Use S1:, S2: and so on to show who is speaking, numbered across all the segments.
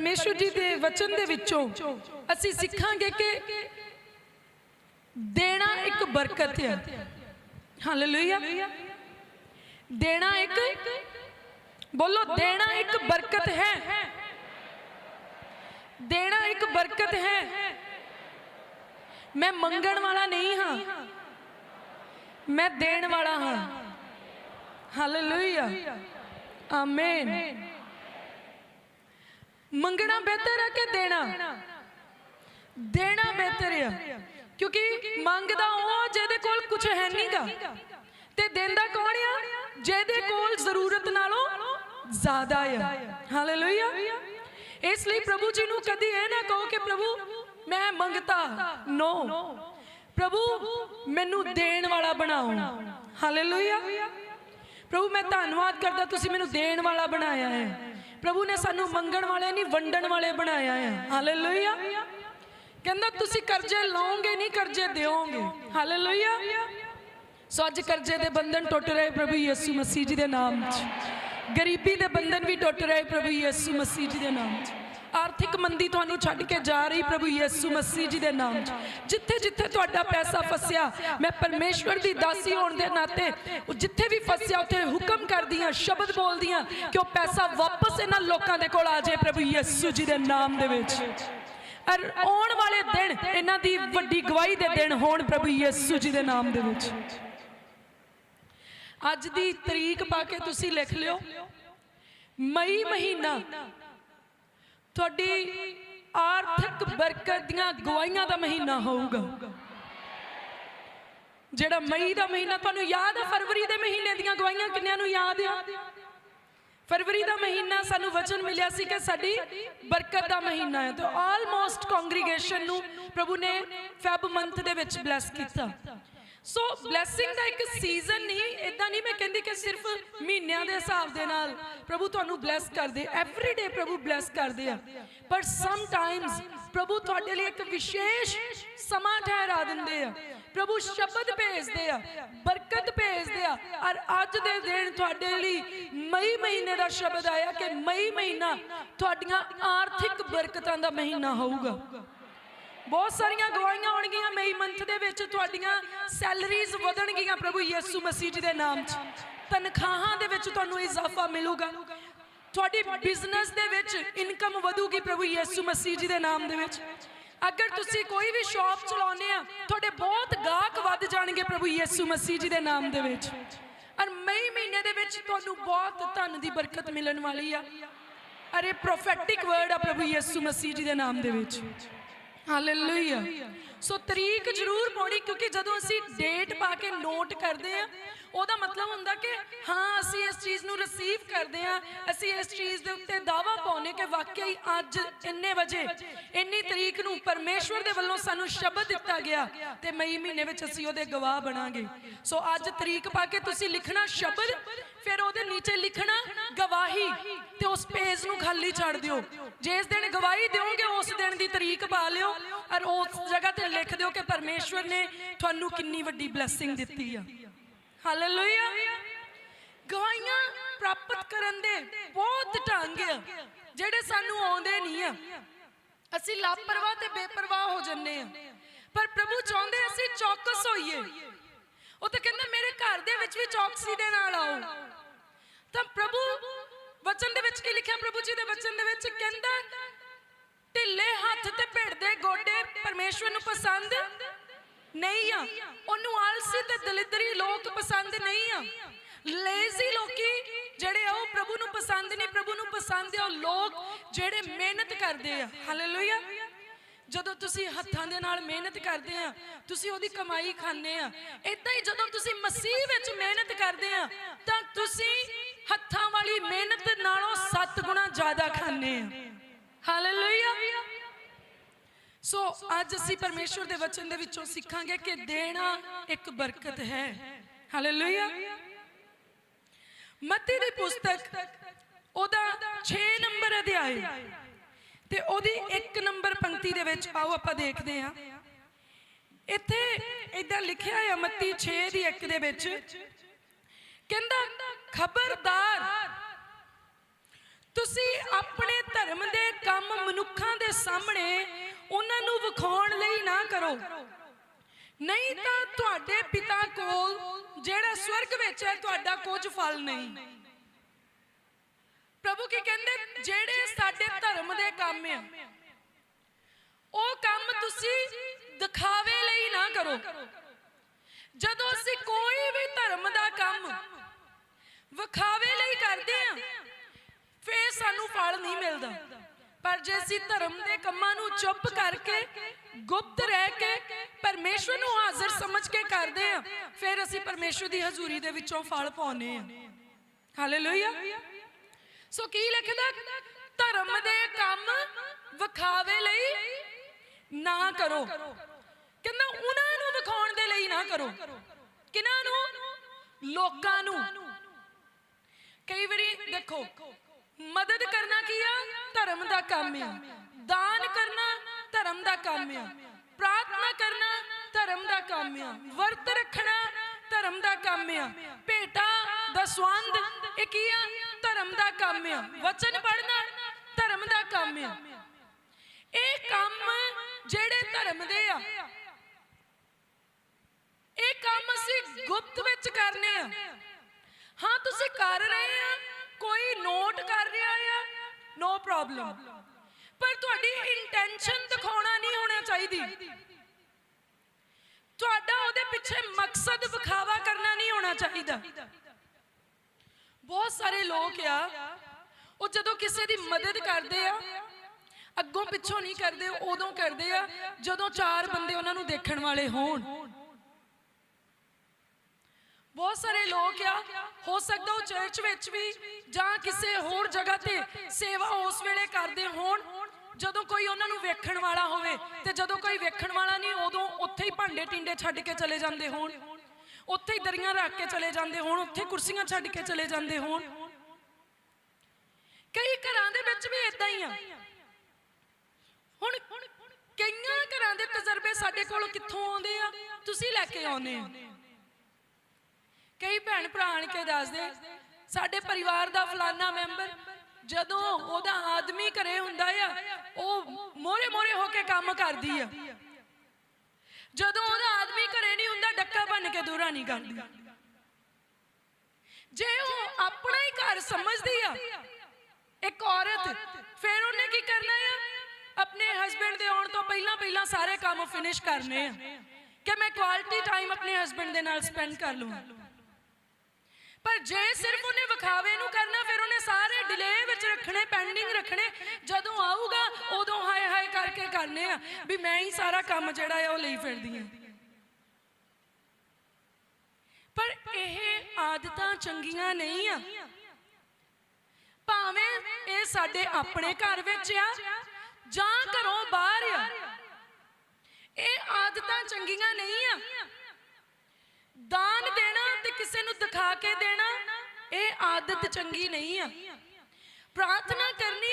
S1: ਪਰਮੇਸ਼ਵਰ ਜੀ ਦੇ ਵਚਨ ਦੇ ਵਿੱਚੋਂ ਅਸੀਂ ਸਿੱਖਾਂਗੇ ਕਿ ਦੇਣਾ ਇੱਕ ਬਰਕਤ ਹੈ ਹਾਲੇਲੂਇਆ ਦੇਣਾ ਇੱਕ ਬੋਲੋ, ਦੇਣਾ ਇੱਕ ਬਰਕਤ ਹੈ। ਦੇਣਾ ਇੱਕ ਬਰਕਤ ਹੈ। ਮੈਂ ਮੰਗਣ ਵਾਲਾ ਨਹੀਂ ਹਾਂ। ਮੈਂ ਦੇਣ ਵਾਲਾ ਹਾਂ। ਹਾਲੇਲੂਇਆ ਆਮੇਨ ਮੰਗਣਾ ਬਿਹਤਰ ਹੈ ਕਿ ਦੇਣਾ? ਦੇਣਾ ਬਿਹਤਰ ਹੈ ਕਿਉਂਕਿ ਮੰਗਦਾ ਉਹ ਜਿਹਦੇ ਕੋਲ ਕੁਝ ਹੈ ਨਹੀਂਗਾ ਤੇ ਦਿੰਦਾ ਕੌਣ ਆ? ਜਿਹਦੇ ਕੋਲ ਜ਼ਰੂਰਤ ਨਾਲੋਂ ਜ਼ਿਆਦਾ ਆ। ਹਾਲੇਲੂਇਆ ਇਸ ਲਈ ਪ੍ਰਭੂ ਜੀ ਨੂੰ ਕਦੀ ਇਹ ਨਾ ਕਹੋ ਕਿ ਪ੍ਰਭੂ, ਮੈਂ ਮੰਗਤਾ। ਨੋ ਪ੍ਰਭੂ, ਮੈਨੂੰ ਦੇਣ ਵਾਲਾ ਬਣਾਓ। ਹਾਲੇਲੂਇਆ ਪ੍ਰਭੂ, ਮੈਂ ਧੰਨਵਾਦ ਕਰਦਾ ਤੁਸੀਂ ਮੈਨੂੰ ਦੇਣ ਵਾਲਾ ਬਣਾਇਆ ਹੈ। ਪ੍ਰਭੂ ਨੇ ਸਾਨੂੰ ਮੰਗਣ ਵਾਲੇ ਨਹੀਂ, ਵੰਡਣ ਵਾਲੇ ਬਣਾਇਆ ਹੈ। ਹਾਲੇਲੂਇਆ ਕਹਿੰਦਾ, ਤੁਸੀਂ ਕਰਜ਼ੇ ਲਓਗੇ ਨਹੀਂ, ਕਰਜ਼ੇ ਦਿਓਗੇ। ਹਾਲੇਲੂਇਆ ਸੋ ਅੱਜ ਕਰਜ਼ੇ ਦੇ ਬੰਧਨ ਟੁੱਟ ਰਹੇ ਪ੍ਰਭੂ ਯਿਸੂ ਮਸੀਹ ਜੀ ਦੇ ਨਾਮ 'ਚ। ਗਰੀਬੀ ਦੇ ਬੰਧਨ ਵੀ ਟੁੱਟ ਰਹੇ ਪ੍ਰਭੂ ਯਿਸੂ ਮਸੀਹ ਜੀ ਦੇ ਨਾਮ 'ਚ। ਆਰਥਿਕ ਮੰਦੀ ਤੁਹਾਨੂੰ ਛੱਡ ਕੇ ਜਾ ਰਹੀ ਪ੍ਰਭੂ ਯਿਸੂ ਮਸੀਹ ਜੀ ਦੇ ਨਾਮ 'ਚ। ਜਿੱਥੇ ਜਿੱਥੇ ਤੁਹਾਡਾ ਪੈਸਾ ਫਸਿਆ, ਮੈਂ ਪਰਮੇਸ਼ਵਰ ਦੀ ਦਾਸੀ ਹੋਣ ਦੇ ਨਾਤੇ ਜਿੱਥੇ ਵੀ ਫਸਿਆ, ਉੱਥੇ ਹੁਕਮ ਕਰਦੀ ਹਾਂ ਸ਼ਬਦ ਬੋਲਦੀ ਹਾਂ ਕਿ ਉਹ ਪੈਸਾ ਵਾਪਸ ਇਹਨਾਂ ਲੋਕਾਂ ਦੇ ਕੋਲ ਆ ਜਾਏ ਪ੍ਰਭੂ ਯਿਸੂ ਜੀ ਦੇ ਨਾਮ ਦੇ ਵਿੱਚ। ਔਰ ਆਉਣ ਵਾਲੇ ਦਿਨ ਇਹਨਾਂ ਦੀ ਵੱਡੀ ਗਵਾਹੀ ਦੇ ਦਿਨ ਹੋਣ ਪ੍ਰਭੂ ਯਿਸੂ ਜੀ ਦੇ ਨਾਮ ਦੇ ਵਿੱਚ। ਅੱਜ ਦੀ ਤਰੀਕ ਪਾ ਕੇ ਤੁਸੀਂ ਲਿਖ ਲਿਓ, ਮਈ ਮਹੀਨਾ ਤੁਹਾਡੀ ਆਰਥਿਕ ਬਰਕਤ ਦੀਆਂ ਗਵਾਹੀਆਂ ਦਾ ਮਹੀਨਾ ਹੋਊਗਾ। ਜਿਹੜਾ ਮਈ ਦਾ ਮਹੀਨਾ, ਤੁਹਾਨੂੰ ਯਾਦ ਹੈ ਫਰਵਰੀ ਦੇ ਮਹੀਨੇ ਦੀਆਂ ਗਵਾਹੀਆਂ ਕਿੰਨਿਆਂ ਨੂੰ ਯਾਦ ਆ? ਫਰਵਰੀ ਦਾ ਮਹੀਨਾ ਸਾਨੂੰ ਵਚਨ ਮਿਲਿਆ ਸੀ ਕਿ ਸਾਡੀ ਬਰਕਤ ਦਾ ਮਹੀਨਾ ਹੈ। ਤੇ ਆਲਮੋਸਟ ਕੰਗਰੀਗੇਸ਼ਨ ਨੂੰ ਪ੍ਰਭੂ ਨੇ ਫੈਬ ਮੰਥ ਦੇ ਵਿੱਚ ਬਲੈਸ ਕੀਤਾ। ਸੋ ਬਲੇਸਿੰਗ ਦਾ ਇੱਕ ਸੀਜ਼ਨ ਨਹੀਂ ਇਦਾਂ ਨਹੀਂ ਮੈਂ ਕਹਿੰਦੀ ਕਿ ਸਿਰਫ ਮਹੀਨਿਆਂ ਦੇ ਹਿਸਾਬ ਦੇ ਨਾਲ ਪ੍ਰਭੂ ਤੁਹਾਨੂੰ ਬਲੈਸ ਕਰਦੇ ਐਵਰੀ ਡੇ ਪ੍ਰਭੂ ਬਲੈਸ ਕਰਦੇ ਆ। ਪਰ ਸਮ ਟਾਈਮਸ ਪ੍ਰਭੂ ਤੁਹਾਡੇ ਲਈ ਇੱਕ ਵਿਸ਼ੇਸ਼ ਸਮਾਂ ਠਹਿਰਾ ਦਿੰਦੇ ਆ। ਪ੍ਰਭੂ ਸ਼ਬਦ ਭੇਜਦੇ ਆ, ਬਰਕਤ ਭੇਜਦੇ ਆ, ਔਰ ਅੱਜ ਦੇ ਦਿਨ ਤੁਹਾਡੇ ਲਈ ਮਈ ਮਹੀਨੇ ਦਾ ਸ਼ਬਦ ਆਇਆ ਕਿ ਮਈ ਮਹੀਨਾ ਤੁਹਾਡੀਆਂ ਆਰਥਿਕ ਬਰਕਤਾਂ ਦਾ ਮਹੀਨਾ ਹੋਊਗਾ। ਬਹੁਤ ਸਾਰੀਆਂ ਗਵਾਹੀਆਂ ਹੋਣਗੀਆਂ ਮਈ ਮੰਥ ਦੇ ਵਿੱਚ ਤੁਹਾਡੀਆਂ ਸੈਲਰੀਜ਼ ਵਧਣਗੀਆਂ ਪ੍ਰਭੂ ਯਿਸੂ ਮਸੀਹ ਜੀ ਦੇ ਨਾਮ 'ਚ। ਤਨਖਾਹਾਂ ਦੇ ਵਿੱਚ ਤੁਹਾਨੂੰ ਇਜ਼ਾਫਾ ਮਿਲੂਗਾ। ਤੁਹਾਡੀ ਬਿਜ਼ਨਸ ਦੇ ਵਿੱਚ ਇਨਕਮ ਵਧੂਗੀ ਪ੍ਰਭੂ ਯਿਸੂ ਮਸੀਹ ਜੀ ਦੇ ਨਾਮ ਦੇ ਵਿੱਚ। ਅਗਰ ਤੁਸੀਂ ਕੋਈ ਵੀ ਸ਼ਾਪ ਚਲਾਉਂਦੇ ਆ, ਤੁਹਾਡੇ ਬਹੁਤ ਗਾਹਕ ਵੱਧ ਜਾਣਗੇ ਪ੍ਰਭੂ ਯਿਸੂ ਮਸੀਹ ਜੀ ਦੇ ਨਾਮ ਦੇ ਵਿੱਚ। ਔਰ ਮਈ ਮਹੀਨੇ ਦੇ ਵਿੱਚ ਤੁਹਾਨੂੰ ਬਹੁਤ ਧਨ ਦੀ ਬਰਕਤ ਮਿਲਣ ਵਾਲੀ ਆ। ਅਰੇ ਪ੍ਰੋਫੈਟਿਕ ਵਰਡ ਆ ਪ੍ਰਭੂ ਯਿਸੂ ਮਸੀਹ ਜੀ ਦੇ ਨਾਮ ਦੇ ਵਿੱਚ। ਹਾਲੇਲੂਇਆ ਸੋ ਤਰੀਕ ਜ਼ਰੂਰ ਪਾਉਣੀ, ਕਿਉਂਕਿ ਜਦੋਂ ਅਸੀਂ ਡੇਟ ਪਾ ਕੇ ਨੋਟ ਕਰਦੇ ਆ ਉਹਦਾ ਮਤਲਬ ਹੁੰਦਾ ਕਿ ਹਾਂ, ਅਸੀਂ ਇਸ ਚੀਜ਼ ਨੂੰ ਰਿਸੀਵ ਕਰਦੇ ਆ ਅਸੀਂ ਇਸ ਚੀਜ਼ ਦੇ ਉੱਤੇ ਦਾਵਾ ਪਾਉਨੇ ਕਿ ਵਾਕਈ ਅੱਜ ਇੰਨੇ ਵਜੇ, ਇੰਨੀ ਤਰੀਕ ਨੂੰ ਪਰਮੇਸ਼ਵਰ ਦੇ ਵੱਲੋਂ ਸਾਨੂੰ ਸ਼ਬਦ ਦਿੱਤਾ ਗਿਆ ਤੇ ਮਈ ਮਹੀਨੇ ਵਿੱਚ ਅਸੀਂ ਉਹਦੇ ਗਵਾਹ ਬਣਾਂਗੇ। ਸੋ ਅੱਜ ਤਰੀਕ ਪਾ ਕੇ ਤੁਸੀਂ ਲਿਖਣਾ ਸ਼ਬਦ, ਫਿਰ ਉਹਦੇ ਨੀਚੇ ਲਿਖਣਾ ਗਵਾਹੀ ਤੇ ਉਸ ਪੇਜ ਨੂੰ ਖਾਲੀ ਛੱਡ ਦਿਓ। ਜਿਸ ਦਿਨ ਗਵਾਹੀ ਦਿਓਗੇ, ਉਸ ਦਿਨ ਦੀ ਤਰੀਕ ਪਾ ਲਿਓ, ਔਰ ਉਸ ਜਗ੍ਹਾ ਤੇ ਲਿਖ ਦਿਓ ਕਿ ਪਰਮੇਸ਼ਵਰ ਨੇ ਤੁਹਾਨੂੰ ਕਿੰਨੀ ਵੱਡੀ ਬਲੇਸਿੰਗ ਦਿੱਤੀ ਆ। ਹਾਲੇਲੂਇਆ ਗਵਾਹੀਆਂ ਪ੍ਰਾਪਤ ਕਰਨ ਦੇ ਬਹੁਤ ਢੰਗ ਆ, ਜਿਹੜੇ ਸਾਨੂੰ ਆਉਂਦੇ ਨਹੀਂ ਆ। ਅਸੀਂ ਲਾਪਰਵਾਹ ਤੇ ਬੇਪਰਵਾਹ ਹੋ ਜੰਨੇ ਆ। ਪਰ ਪ੍ਰਭੂ ਚਾਹੁੰਦੇ ਅਸੀਂ ਚੌਕਸ ਹੋਈਏ। ਉਹ ਤਾਂ ਕਹਿੰਦਾ, ਮੇਰੇ ਘਰ ਦੇ ਵਿੱਚ ਵੀ ਚੌਕਸੀ ਦੇ ਨਾਲ ਆਓ। ਤਾਂ ਪ੍ਰਭੂ, ਵਚਨ ਦੇ ਵਿੱਚ ਕੀ ਲਿਖਿਆ? ਪ੍ਰਭੂ ਜੀ ਦੇ ਵਚਨ ਦੇ ਵਿੱਚ ਕਹਿੰਦਾ ਢਿੱਲੇ ਹੱਥ ਤੇ ਭਿੜਦੇ ਗੋਡੇ ਪਰਮੇਸ਼ਵਰ ਨੂੰ ਪਸੰਦ ਨਹੀਂ ਆ। ਉਹਨੂੰ ਆਲਸੀ ਤੇ ਦਲਿਦਰੀ ਲੋਕ ਪਸੰਦ ਨਹੀਂ ਆ। ਲੇਜ਼ੀ ਲੋਕੀ ਜਿਹੜੇ ਆ, ਉਹ ਪ੍ਰਭੂ ਨੂੰ ਪਸੰਦ ਨਹੀਂ। ਪ੍ਰਭੂ ਨੂੰ ਪਸੰਦ ਆ ਉਹ ਲੋਕ ਜਿਹੜੇ ਮਿਹਨਤ ਕਰਦੇ ਆ। ਹਾਲੇਲੂਇਆ ਜਦੋਂ ਤੁਸੀਂ ਹੱਥਾਂ ਦੇ ਨਾਲ ਮਿਹਨਤ ਕਰਦੇ ਆ, ਤੁਸੀਂ ਉਹਦੀ ਕਮਾਈ ਖਾਂਦੇ ਆ। ਇਦਾਂ ਹੀ ਜਦੋਂ ਤੁਸੀਂ ਮਸੀਹ ਵਿੱਚ ਮਿਹਨਤ ਕਰਦੇ ਆ, ਤਾਂ ਤੁਸੀਂ ਹੱਥਾਂ ਵਾਲੀ ਮਿਹਨਤ ਨਾਲੋਂ 7 ਗੁਣਾ ਜ਼ਿਆਦਾ ਖਾਂਦੇ ਆ। ਹਾਲੇਲੂਇਆ ਸੋ ਅੱਜ ਅਸੀਂ ਪਰਮੇਸ਼ਵਰ ਦੇ ਵਚਨ ਦੇ ਵਿੱਚੋਂ ਸਿੱਖਾਂਗੇ ਕਿ ਦੇਣਾ ਇੱਕ ਬਰਕਤ ਹੈ। ਹਾਲੇਲੂਇਆ ਮੱਤੀ ਦੀ ਪੁਸਤਕ, ਉਹਦਾ 6 ਨੰਬਰ ਅਧਿਆਇ। ਤੇ ਉਹਦੀ 1 ਨੰਬਰ ਪੰਕਤੀ ਦੇ ਵਿੱਚ ਆਓ ਆਪਾਂ ਦੇਖਦੇ ਹਾਂ। ਇੱਥੇ ਇਦਾਂ ਲਿਖਿਆ ਹੈ ਮੱਤੀ 6 ਦੀ 1 ਦੇ ਵਿੱਚ, ਕਹਿੰਦਾ, ਖਬਰਦਾਰ ਤੁਸੀਂ ਆਪਣੇ ਧਰਮ ਦੇ ਕੰਮ ਮਨੁੱਖਾਂ ਦੇ ਸਾਹਮਣੇ ਉਹਨਾਂ ਨੂੰ ਵਿਖਾਉਣ ਲਈ ਨਾ ਕਰੋ। ਨਹੀਂ ਤਾਂ ਤੁਹਾਡੇ ਪਿਤਾ ਕੋਲ ਜਿਹੜਾ ਸਵਰਗ ਵਿੱਚ ਹੈ, ਤੁਹਾਡਾ ਕੁਝ ਫਲ ਨਹੀਂ। ਪ੍ਰਭੂ ਕੀ ਕਹਿੰਦੇ? ਜਿਹੜੇ ਸਾਡੇ ਧਰਮ ਦੇ ਕੰਮ ਆ, ਉਹ ਕੰਮ ਤੁਸੀਂ ਦਿਖਾਵੇ ਲਈ ਨਾ ਕਰੋ। ਜਦੋਂ ਅਸੀਂ ਕੋਈ ਵੀ ਧਰਮ ਦਾ ਕੰਮ ਵਿਖਾਵੇ ਲਈ ਕਰਦੇ ਆ ਫੇਰ ਸਾਨੂੰ ਫਲ ਨਹੀਂ ਮਿਲਦਾ। ਪਰ ਜੇ ਅਸੀਂ ਧਰਮ ਦੇ ਕੰਮਾਂ ਨੂੰ ਚੁੱਪ ਕਰਕੇ ਗੁਪਤ ਰਹਿ ਕੇ ਪਰਮੇਸ਼ਵਰ ਨੂੰ ਹਾਜ਼ਰ ਸਮਝ ਕੇ ਕਰਦੇ ਆ ਫਿਰ ਅਸੀਂ ਪਰਮੇਸ਼ਵਰ ਦੀ ਹਜ਼ੂਰੀ ਦੇ ਵਿੱਚੋਂ ਫਲ ਪਾਉਨੇ ਆ ਹਾਲੇਲੂਇਆ ਸੋ ਕੀ ਲਿਖਦਾ? ਧਰਮ ਦੇ ਕੰਮ ਵਿਖਾਵੇ ਲਈ ਨਾ ਕਰੋ। ਕਹਿੰਦਾ ਉਹਨਾਂ ਨੂੰ ਵਿਖਾਉਣ ਦੇ ਲਈ ਨਾ ਕਰੋ। ਕਿਨਾਂ ਨੂੰ? ਲੋਕਾਂ ਨੂੰ। ਕਈ ਵਾਰੀ ਦੇਖੋ ਮਦਦ ਕਰਨਾ ਕੀ ਆ? ਧਰਮ ਦਾ ਕੰਮ ਆ। ਦਾਨ ਕਰਨਾ ਧਰਮ ਦਾ ਕੰਮ ਆ। ਪ੍ਰਾਰਥਨਾ ਕਰਨਾ ਧਰਮ ਦਾ ਕੰਮ ਆ। ਵਰਤ ਰੱਖਣਾ ਧਰਮ ਦਾ ਕੰਮ ਆ। ਭੇਟਾ ਦਸਵੰਦ ਇਹ ਕੀ ਆ? ਧਰਮ ਦਾ ਕੰਮ ਆ। ਵਚਨ ਪੜਨਾ ਧਰਮ ਦਾ ਕੰਮ ਆ। ਇਹ ਕੰਮ ਜਿਹੜੇ ਧਰਮ ਦੇ ਆ, ਇਹ ਕੰਮ ਅਸੀਂ ਗੁਪਤ ਵਿੱਚ ਕਰਨੇ ਆ। ਹਾਂ, ਤੁਸੀਂ ਕਰ ਰਹੇ ਆ। ਕੋਈ ਨੋਟ ਕਰ ਰਿਹਾ ਆ? ਨੋ ਪ੍ਰੋਬਲਮ ਪਰ ਤੁਹਾਡੀ ਇੰਟੈਂਸ਼ਨ ਦਿਖਾਉਣਾ ਨਹੀਂ ਹੋਣਾ ਚਾਹੀਦੀ। ਤੁਹਾਡਾ ਉਹਦੇ ਪਿੱਛੇ ਮਕਸਦ ਵਿਖਾਵਾ ਕਰਨਾ ਨਹੀਂ ਹੋਣਾ ਚਾਹੀਦਾ। ਬਹੁਤ ਸਾਰੇ ਲੋਕ ਆ, ਉਹ ਜਦੋਂ ਕਿਸੇ ਦੀ ਮਦਦ ਕਰਦੇ ਆ, ਅੱਗੋਂ ਪਿੱਛੋਂ ਨਹੀਂ ਕਰਦੇ, ਉਦੋਂ ਕਰਦੇ ਆ, ਜਦੋਂ ਚਾਰ ਬੰਦੇ ਉਹਨਾਂ ਨੂੰ ਦੇਖਣ ਵਾਲੇ ਹੋਣ। ਬਹੁਤ ਸਾਰੇ ਲੋਕ ਆ, ਹੋ ਸਕਦਾ ਉਹ ਚਰਚ ਵਿੱਚ ਵੀ ਜਾਂ ਕਿਸੇ ਹੋਰ ਜਗ੍ਹਾ ਤੇ ਸੇਵਾ ਉਸ ਵੇਲੇ ਕਰਦੇ ਹੋਣ। ਜਦੋਂ ਕੋਈ ਉਹਨਾਂ ਨੂੰ ਵੇਖਣ ਵਾਲਾ ਹੋਵੇ ਤੇ ਜਦੋਂ ਕੋਈ ਵੇਖਣ ਵਾਲਾ ਨਹੀਂ, ਉਦੋਂ ਉੱਥੇ ਹੀ ਭਾਂਡੇ ਟਿੰਡੇ ਛੱਡ ਕੇ ਚਲੇ ਜਾਂਦੇ ਹੋਣ। ਉੱਥੇ ਹੀ ਦਰੀਆਂ ਰੱਖ ਕੇ ਚਲੇ ਜਾਂਦੇ ਹੋਣ, ਉੱਥੇ ਕੁਰਸੀਆਂ ਛੱਡ ਕੇ ਚਲੇ ਜਾਂਦੇ ਹੋਣ। ਕਈ ਘਰਾਂ ਦੇ ਵਿੱਚ ਵੀ ਇਦਾਂ ਹੀ ਆ। ਹੁਣ ਕਈਆਂ ਘਰਾਂ ਦੇ ਤਜਰਬੇ ਸਾਡੇ ਕੋਲ ਕਿੱਥੋਂ ਆਉਂਦੇ ਆ? ਤੁਸੀਂ ਲੈ ਕੇ ਆਉਂਦੇ ਆ ਕਈ ਭੈਣ ਭਰਾ ਆਣ ਕੇ ਦੱਸਦੇ, ਸਾਡੇ ਪਰਿਵਾਰ ਦਾ ਫਲਾਨਾ ਮੈਂਬਰ ਜਦੋਂ ਉਹਦਾ ਆਦਮੀ ਘਰੇ ਹੁੰਦਾ ਆ, ਉਹ ਮੋਰੇ ਮੋਰੇ ਹੋ ਕੇ ਕੰਮ ਕਰਦੀ ਆ। ਜਦੋਂ ਉਹਦਾ ਆਦਮੀ ਘਰੇ ਨਹੀਂ ਹੁੰਦਾ, ਡੱਕਾ ਬਣ ਕੇ ਦੂਰਾ ਨਹੀਂ ਕਰਦੀ। ਜੇ ਉਹ ਆਪਣਾ ਹੀ ਘਰ ਸਮਝਦੀ ਆ, ਇੱਕ ਔਰਤ, ਫਿਰ ਉਹਨੇ ਕੀ ਕਰਨਾ ਆ? ਆਪਣੇ ਹਸਬੰਡ ਦੇ ਆਉਣ ਤੋਂ ਪਹਿਲਾਂ ਪਹਿਲਾਂ ਸਾਰੇ ਕੰਮ ਫਿਨਿਸ਼ ਕਰਨੇ ਆ। ਕਿ ਮੈਂ ਕੁਆਲਿਟੀ ਟਾਈਮ ਆਪਣੇ ਹਸਬੰਡ ਦੇ ਨਾਲ ਸਪੈਂਡ ਕਰ ਲਵਾਂ। ਪਰ ਜੇ ਸਿਰਫ ਉਹਨੇ ਵਿਖਾਵੇ ਨੂੰ ਕਰਨਾ, ਫਿਰ ਉਹਨੇ ਸਾਰੇ ਡਿਲੇ ਵਿੱਚ ਰੱਖਣੇ ਪੈਂਡਿੰਗ ਰੱਖਣੇ। ਜਦੋਂ ਆਊਗਾ, ਉਦੋਂ ਹਾਏ ਹਾਏ ਕਰਕੇ ਕਰਨੇ ਆ ਵੀ ਮੈਂ ਹੀ ਸਾਰਾ ਕੰਮ ਜਿਹੜਾ ਹੈ ਉਹ ਲਈ ਫਿਰਦੀ ਆ। ਪਰ ਇਹ ਆਦਤਾਂ ਚੰਗੀਆਂ ਨਹੀਂ ਆ। ਭਾਵੇਂ ਇਹ ਸਾਡੇ ਆਪਣੇ ਘਰ ਵਿੱਚ ਆ, ਜਾਂ ਘਰੋਂ ਬਾਹਰ ਆ। ਇਹ ਆਦਤਾਂ ਚੰਗੀਆਂ ਨਹੀਂ ਆ। ਦਾਨ ਦੇਣਾ ਤੇ ਕਿਸੇ ਨੂੰ ਦਿਖਾ ਕੇ ਦੇਣਾ, ਇਹ ਆਦਤ ਚੰਗੀ ਨਹੀਂ ਆ। ਪ੍ਰਾਰਥਨਾ ਕਰਨੀ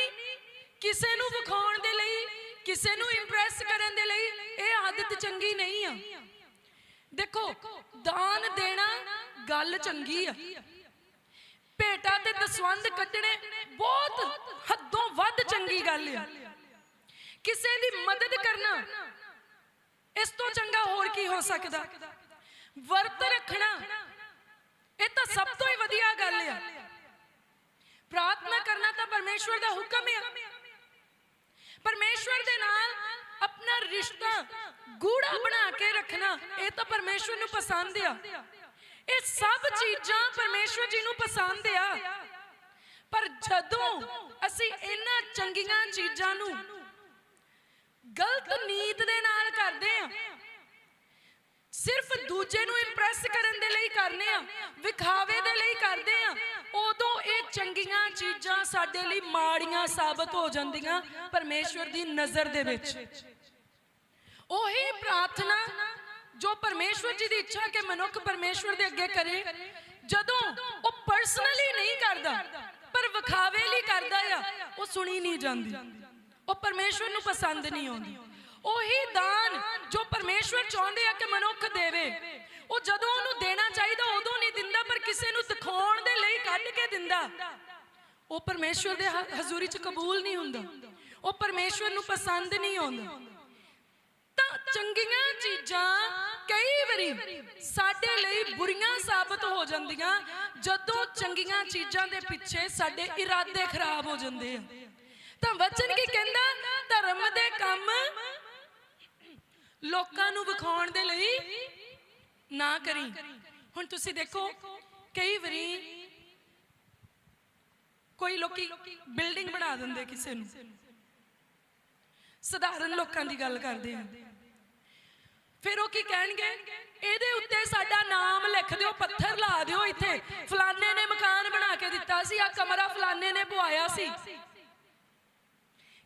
S1: ਕਿਸੇ ਨੂੰ ਵਿਖਾਉਣ ਦੇ ਲਈ, ਕਿਸੇ ਨੂੰ ਇੰਪ੍ਰੈਸ ਕਰਨ ਦੇ ਲਈ, ਇਹ ਆਦਤ ਚੰਗੀ ਨਹੀਂ ਆ। ਦੇਖੋ, ਦਾਨ ਦੇਣਾ ਗੱਲ ਚੰਗੀ ਆ। ਭੇਟਾ ਤੇ ਦਸਵੰਦ ਕੱਢਣੇ ਬਹੁਤ ਹੱਦੋਂ ਵੱਧ ਚੰਗੀ ਗੱਲ ਆ। ਕਿਸੇ ਦੀ ਮਦਦ ਕਰਨਾ, ਇਸ ਤੋਂ ਚੰਗਾ ਹੋਰ ਕੀ ਹੋ ਸਕਦਾ? ਵਰਤ ਰੱਖਣਾ। ਇਹ ਤਾਂ ਸਭ ਤੋਂ ਹੀ ਵਧੀਆ ਗੱਲ ਆ। ਪ੍ਰਾਰਥਨਾ ਕਰਨਾ ਤਾਂ ਪਰਮੇਸ਼ਵਰ ਦਾ ਹੁਕਮ ਆ। ਪਰਮੇਸ਼ਵਰ ਦੇ ਨਾਲ ਆਪਣਾ ਰਿਸ਼ਤਾ ਗੂੜਾ ਬਣਾ ਕੇ ਰੱਖਣਾ, ਇਹ ਤਾਂ ਪਰਮੇਸ਼ਵਰ ਨੂੰ ਪਸੰਦ ਆ। ਇਹ ਸਭ ਚੀਜ਼ਾਂ ਪਰਮੇਸ਼ਵਰ ਜੀ ਨੂੰ ਪਸੰਦ ਆ। ਪਰ ਜਦੋਂ ਅਸੀਂ ਇਹਨਾਂ ਚੰਗੀਆਂ ਚੀਜ਼ਾਂ ਨੂੰ ਗਲਤ ਨੀਤ ਦੇ ਨਾਲ ਕਰਦੇ ਆ ਸਿਰਫ ਦੂਜੇ ਨੂੰ ਇੰਪ੍ਰੈਸ ਕਰਨ ਦੇ ਲਈ ਕਰਨੇ ਆ, ਵਿਖਾਵੇ ਦੇ ਲਈ ਕਰਦੇ ਆ। ਉਦੋਂ ਇਹ ਚੰਗੀਆਂ ਚੀਜ਼ਾਂ ਸਾਡੇ ਲਈ ਮਾੜੀਆਂ ਸਾਬਤ ਹੋ ਜਾਂਦੀਆਂ ਪਰਮੇਸ਼ਵਰ ਦੀ ਨਜ਼ਰ ਦੇ ਵਿੱਚ। ਉਹੀ ਪ੍ਰਾਰਥਨਾ ਜੋ ਪਰਮੇਸ਼ਵਰ ਜੀ ਦੀ ਇੱਛਾ ਕਿ ਮਨੁੱਖ ਪਰਮੇਸ਼ਵਰ ਦੇ ਅੱਗੇ ਕਰੇ, ਜਦੋਂ ਉਹ ਪਰਸਨਲੀ ਨਹੀਂ ਕਰਦਾ, ਪਰ ਵਿਖਾਵੇ ਲਈ ਕਰਦਾ ਆ, ਉਹ ਸੁਣੀ ਨਹੀਂ ਜਾਂਦੀ। ਉਹ ਪਰਮੇਸ਼ਵਰ ਨੂੰ ਪਸੰਦ ਨਹੀਂ ਆਉਂਦੀ। ਉਹੀ ਦਾਨ ਜੋ ਪਰਮੇਸ਼ਵਰ ਚਾਹੁੰਦੇ ਆ ਕਿ ਮਨੁੱਖ ਦੇਵੇ। ਉਹ ਜਦੋਂ ਉਹਨੂੰ ਦੇਣਾ ਚਾਹੀਦਾ, ਉਦੋਂ ਨਹੀਂ ਦਿੰਦਾ, ਪਰ ਕਿਸੇ ਨੂੰ ਦਿਖਾਉਣ ਦੇ ਲਈ ਕੱਢ ਕੇ ਦਿੰਦਾ। ਉਹ ਪਰਮੇਸ਼ਵਰ ਦੇ ਹਜ਼ੂਰੀ 'ਚ ਕਬੂਲ ਨਹੀਂ ਹੁੰਦਾ। ਉਹ ਪਰਮੇਸ਼ਵਰ ਨੂੰ ਪਸੰਦ ਨਹੀਂ ਆਉਂਦਾ। ਤਾਂ ਚੰਗੀਆਂ ਚੀਜ਼ਾਂ ਕਈ ਵਾਰੀ ਸਾਡੇ ਲਈ ਬੁਰੀਆਂ ਸਾਬਤ ਹੋ ਜਾਂਦੀਆਂ, ਜਦੋਂ ਚੰਗੀਆਂ ਚੀਜ਼ਾਂ ਦੇ ਪਿੱਛੇ ਸਾਡੇ ਇਰਾਦੇ ਖਰਾਬ ਹੋ ਜਾਂਦੇ ਆ। ਤਾਂ ਵਚਨ ਕੀ ਕਹਿੰਦਾ? ਧਰਮ ਦੇ ਕੰਮ ਲੋਕਾਂ ਨੂੰ ਵਿਖਾਉਣ ਦੇ ਲਈ ਨਾ ਕਰੀ। ਹੁਣ ਤੁਸੀਂ ਦੇਖੋ, ਕਈ ਵਾਰੀ ਕੋਈ ਲੋਕੀ ਬਿਲਡਿੰਗ ਬਣਾ ਦਿੰਦੇ ਕਿਸੇ ਨੂੰ। ਸਧਾਰਨ ਲੋਕਾਂ ਦੀ ਗੱਲ ਕਰਦੇ ਆ। ਫਿਰ ਉਹ ਕੀ ਕਹਿਣਗੇ? ਇਹਦੇ ਉੱਤੇ ਸਾਡਾ ਨਾਮ ਲਿਖ ਦਿਓ, ਪੱਥਰ ਲਾ ਦਿਓ ਇੱਥੇ। ਫਲਾਣੇ ਨੇ ਮਕਾਨ ਬਣਾ ਕੇ ਦਿੱਤਾ ਸੀ ਆ ਕਮਰਾ ਫਲਾਣੇ ਨੇ ਪਵਾਇਆ ਸੀ।